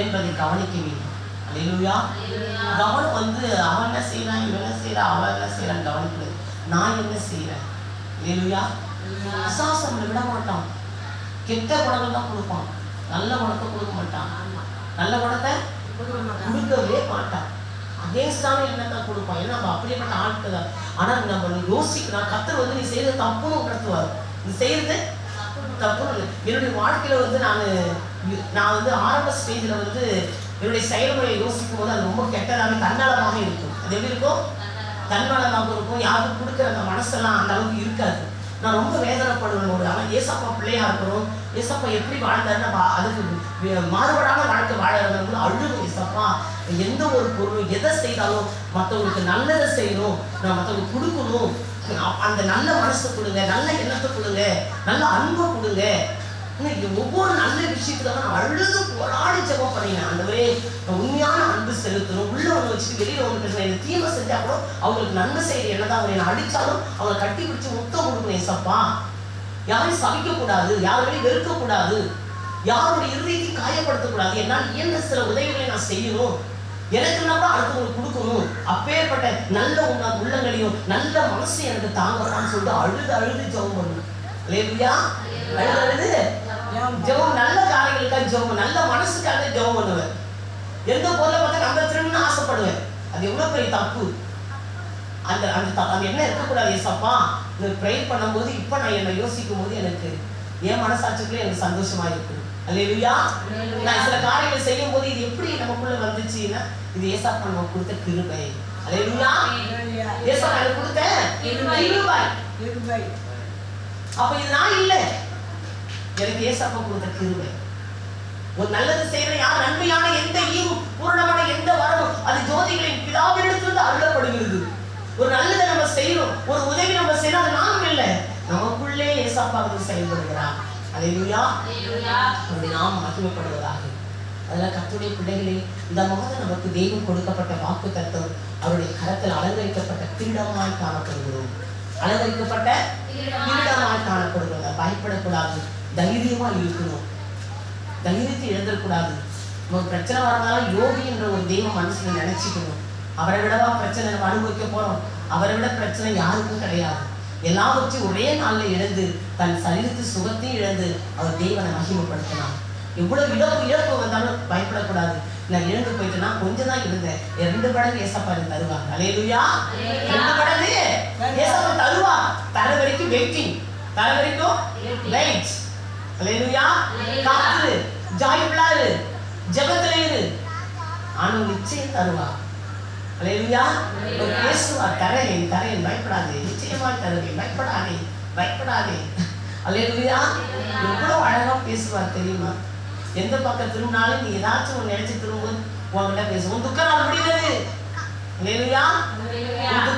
என்பதை கவனிக்க வேண்டும். அல்லேலூயா. கவனம் வந்து அவன் என்ன செய்யறான் இவன் என்ன செய்யறான் அவன் என்ன செய்யறான் கவனிக்கிறது நான் என்ன செய்யறேன் அல்லேலூயா. விசுவாசம் விட மாட்டான். கெட்ட குணங்கள் தான் கொடுப்பான். நல்ல குணத்தை கொடுக்க மாட்டான். நல்ல குணத்தை கொடுக்கவே மாட்டான். அகேன்ஸ்டான எண்ணத்தை கொடுப்பான்? ஏன்னா நம்ம அப்படியேப்பட்ட ஆட்கள் தான். ஆனா நம்ம யோசிக்கலாம் கத்தர் வந்து நீ செய்யறது தப்புன்னு உணர்த்துவார். நீ செய்யறது தப்புன்னு என்னுடைய வாழ்க்கையில் வந்து நான் நான் வந்து ஆரம்ப ஸ்டேஜில் வந்து என்னுடைய செயல்முறையை யோசிக்கும் போது அது ரொம்ப கெட்டதாக தன்னலமாக இருக்கும். அது எப்படி இருக்கும்? தன்னலமாக இருக்கும். யாருக்கும் கொடுக்குற அந்த மனசெல்லாம் அந்த அளவுக்கு இருக்காது. நான் ரொம்ப வேதனைப்படுவேன் ஒரு அவன் ஏசப்பா பிள்ளையா இருக்கிறோம். ஏசப்பா எப்படி வாழ்ந்தாரு நம்ம அதுக்கு வி- வாழ்க்கை வாழறது அழுகும் ஏசப்பா. எந்த ஒரு பொருளும் எதை செய்தாலும் மற்றவங்களுக்கு நல்லதை செய்யணும். நான் மற்றவங்களுக்கு கொடுக்கணும். அந்த நல்ல மனசை கொடுங்க நல்ல எண்ணத்தை கொடுங்க நல்ல அன்பை கொடுங்க. இன்னைக்கு ஒவ்வொரு நல்ல விஷயத்துக்காக நான் அழுது போராடி ஜெபம் பண்ணினேன் அந்த மாதிரி உண்மையான அன்பு செலுத்தணும் உள்ள ஒன்று வச்சுட்டு வெளியில ஒன்று பேசணும் எனக்கு தீமை செஞ்சா கூட அவங்களுக்கு நன்மை செய்யற என்னதான் அவங்க என்னை அடிச்சாலும் அவங்க கட்டி பிடிச்சு முத்தம் கொடுக்கணும் ஏசப்பா. யாரையும் சபிக்க கூடாது யாரையும் வெறுக்க கூடாது யாருடைய இறுதிக்கு காயப்படுத்தக்கூடாது. என்னால் இயன்ற சில உதவிகளை நான் செய்யணும். எனக்கு கூட அடுத்தவங்களுக்கு கொடுக்கணும்? அப்பேற்பட்ட நல்ல உண்ணா உள்ளங்களையும் நல்ல மனசு எனக்கு தாங்கலாம்னு சொல்லிட்டு அழுது அழுது ஜெபம் பண்ணணும். அழுது அழுது. ஜெபம் நல்ல மனசுக்காக ஜெபம் பண்ணுவேன். எந்த பொருளை பார்த்தா நம்ம திரும்பணும்னு ஆசைப்படுவேன். அது எவ்வளவு பெரிய தப்பு? அந்த அந்த த- அந்த என்ன இருக்கக்கூடாது ஏசப்பா? இந்த ப்ரே பண்ணும்போது இப்போ நான் என்னை யோசிக்கும் போது எனக்கு என் மனசாட்சிக்குள்ளே எனக்கு சந்தோஷமா இருக்கு அல்லேலூயா. நான் சில காரியங்கள் செய்யும் போது இது எப்படி நமக்குள்ள வந்துச்சுன்னா இது ஏசப்பா நம்ம கொடுத்த கிருபை. அல்லேலூயா. ஏசப்பா எனக்கு கொடுத்த கிருபை. அப்ப இது நான் இல்ல. எனக்கு ஏசப்பா கொடுத்த கிருபை. ஒரு நல்லது செய்யற யார் நன்மையான எந்த ஈவும் பூரணமான எந்த வரமும் அது ஜோதிகளின் பிதாவினிடத்திலிருந்து அருளப்படுகிறது. ஒரு நல்லதை நம்ம செய்யறோம் ஒரு உதவி நம்ம செய்யறோம் அது நானும் இல்ல. நமக்குள்ளே ஏசப்பா வந்து செயல்படுகிறார். அல்லேலூயா அப்படி நாம் மகிமைப்படுவதாக. அதெல்லாம் கத்துடைய பிள்ளைகளே இந்த மாதம் நமக்கு தெய்வம் கொடுக்கப்பட்ட வாக்கு தத்துவம் அவருடைய கரத்தில் அலங்கரிக்கப்பட்ட கிரீடமாய் காணப்படுகிறோம். அலங்கரிக்கப்பட்ட கிரீடமாய் காணப்படுகிறோம். பயப்படக்கூடாது தைரியமா இருக்கணும் தைரியத்தை இழந்துடக்கூடாது நம்ம பிரச்சனை வரனாலும் யோகி என்ற ஒரு தெய்வம் மனசுல நினைச்சுக்கணும். அவரை விடவா பிரச்சனை நம்ம அனுபவிக்க போறோம். அவரை விட பிரச்சனை யாருக்கும் கிடையாது. எல்லாவற்றையும் ஒரே நாள்ல இழந்து தன் சரீரத்து சுகத்தையும் இழந்து அவர் தெய்வனை மகிமைப்படுத்தினார். எவ்வளவு இழப்பு இழப்பு வந்தாலும் பயப்படக்கூடாது. நான் இழந்து போயிட்டேன்னா கொஞ்சம் தான் இருந்தேன் ரெண்டு மடங்கு ஏசப்பா எனக்கு தருவாங்க அலையலுயா ரெண்டு மடங்கு ஏசப்பா தருவா தர வரைக்கும் வெயிட்டிங் தர வரைக்கும் வெயிட் அலையலுயா காத்து ஜாய்ஃபுல்லா இரு. ஜெபத்துல இரு. ஆனவன் நிச்சயம் தருவா அலையலுயா பேசுவா தரேன் தரேன் பயப்படாதே. நிச்சயமா தருவேன் பயப்படாதே. பயப்படாதே. அலையலுயா எவ்வளவு அழகா பேசுவார் தெரியுமா? எந்த பக்கம் திரும்பினாலும் நீ ஏதாச்சும் ஒன்று நினைச்சு திரும்பும் உன்கிட்ட பேசுவோம். துக்க நாள் முடிந்தது. அலையலுயா